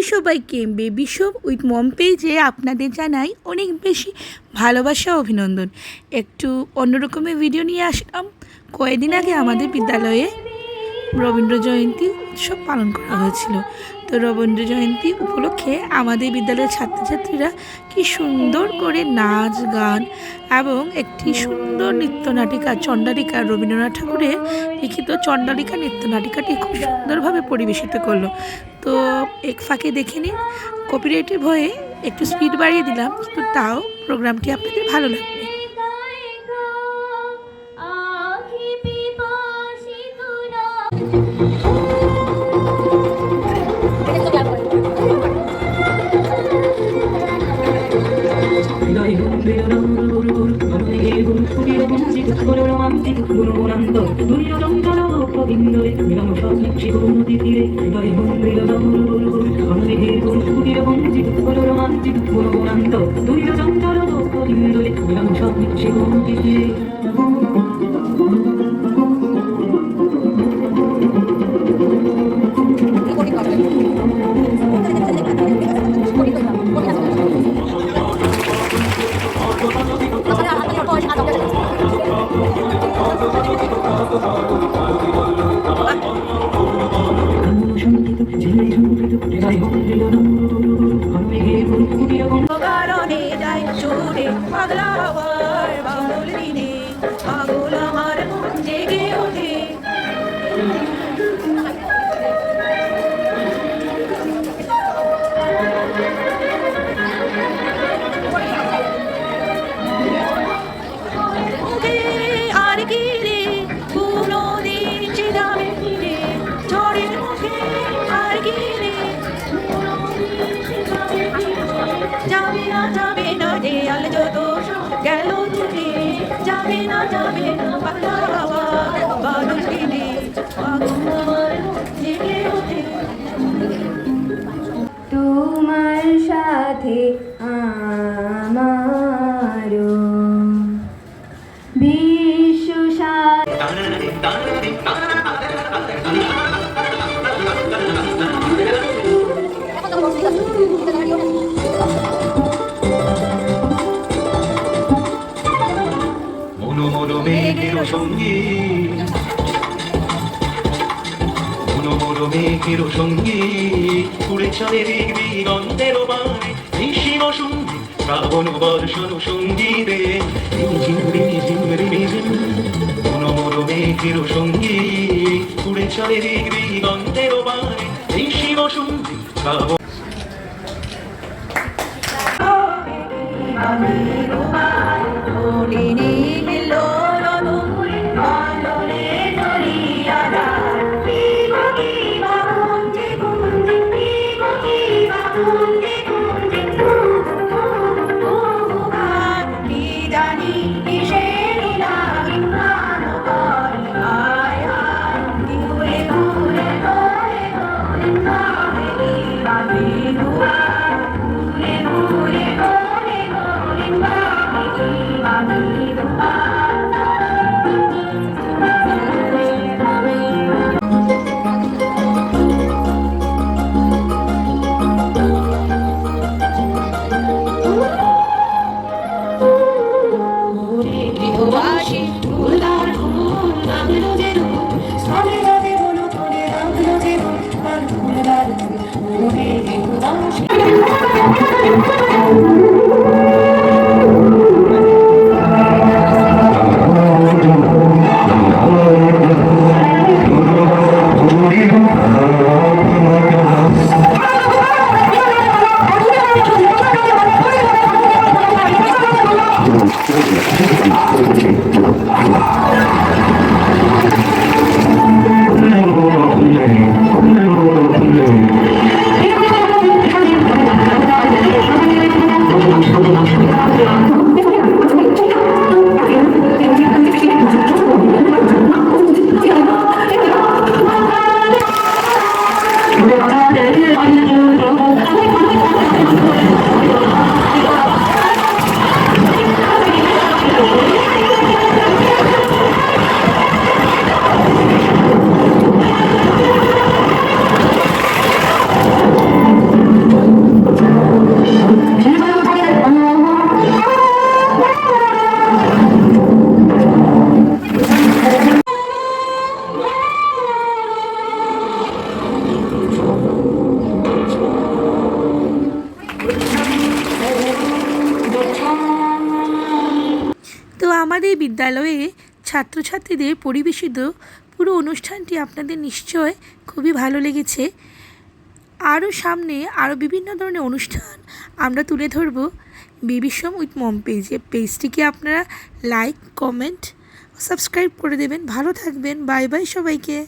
High সবাইকে baby shop with মম পেজে আপনাদের জানাই অনেক বেশি ভালোবাসা অভিনন্দন। একটু অন্যরকমের ভিডিও নিয়ে আসলাম। কয়েকদিন আগে আমাদের বিদ্যালয়ে রবীন্দ্র জয়ন্তী উৎসব পালন করা হয়েছিল। তো রবীন্দ্র জয়ন্তী উপলক্ষে আমাদের বিদ্যালয়ের ছাত্রছাত্রীরা কি সুন্দর করে নাচ, গান এবং একটি সুন্দর নৃত্যনাটিকা চণ্ডালিকা রবীন্দ্রনাথ ঠাকুরের লিখিত চণ্ডালিকা নৃত্যনাটিকাটি খুব সুন্দরভাবে পরিবেশিত করল। তো এক ফাঁকে দেখে নিন কপিরাইটের ভয়ে একটু স্পিড বাড়িয়ে দিলাম, কিন্তু তাও প্রোগ্রামটি আপনাদের ভালো লাগবে দুর্য জঙ্গল গোবিন্দরে মিলন সন্ন্যাসী গুরু নদী সাথে আমারও। বিশ্ব সাথে মনোমর মেঘের সঙ্গী। মনোমর মেঘের সঙ্গী। উড়ে চলে দিগবি গন্ধের বাণী। শ্রাবণ বর্ষণ সঙ্গীতে মনোমর মেঘের সঙ্গী উড়ে চলে দিগবি গন্ধের বাণী শিব সঙ্গী শ্রাবণ Whoa! আমাদের বিদ্যালয়ে ছাত্রছাত্রীদের পরিবেশিত পুরো অনুষ্ঠানটি আপনাদের নিশ্চয় খুবই ভালো লেগেছে। আরও সামনে আরও বিভিন্ন ধরনের অনুষ্ঠান আমরা তুলে ধরব। বেবিসম উইথ মম পেজে। পেজটিকে আপনারা লাইক, কমেন্ট, সাবস্ক্রাইব করে দেবেন। ভালো থাকবেন। বাই বাই সবাইকে।